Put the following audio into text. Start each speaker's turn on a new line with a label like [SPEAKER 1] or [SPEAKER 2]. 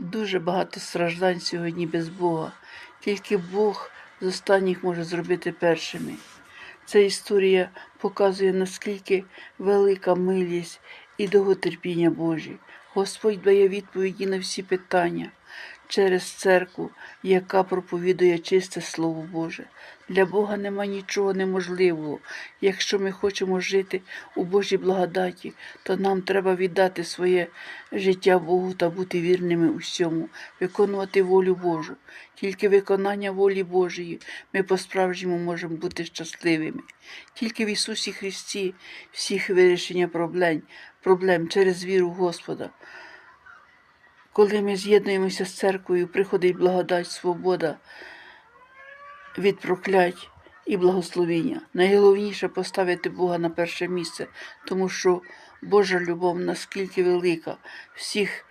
[SPEAKER 1] Дуже багато страждань сьогодні без Бога. Тільки Бог з останніх може зробити першими. Ця історія показує, наскільки велика милість і довготерпіння Божі. Господь дає відповіді на всі питання через церкву, яка проповідує чисте Слово Боже. Для Бога нема нічого неможливого. Якщо ми хочемо жити у Божій благодаті, то нам треба віддати своє життя Богу та бути вірними у всьому, виконувати волю Божу. Тільки виконання волі Божої ми по-справжньому можемо бути щасливими. Тільки в Ісусі Христі всіх вирішення проблем, проблем через віру Господа. Коли ми з'єднуємося з церквою, приходить благодать, свобода від проклять і благословіння. Найголовніше поставити Бога на перше місце, тому що Божа любов наскільки велика, всіх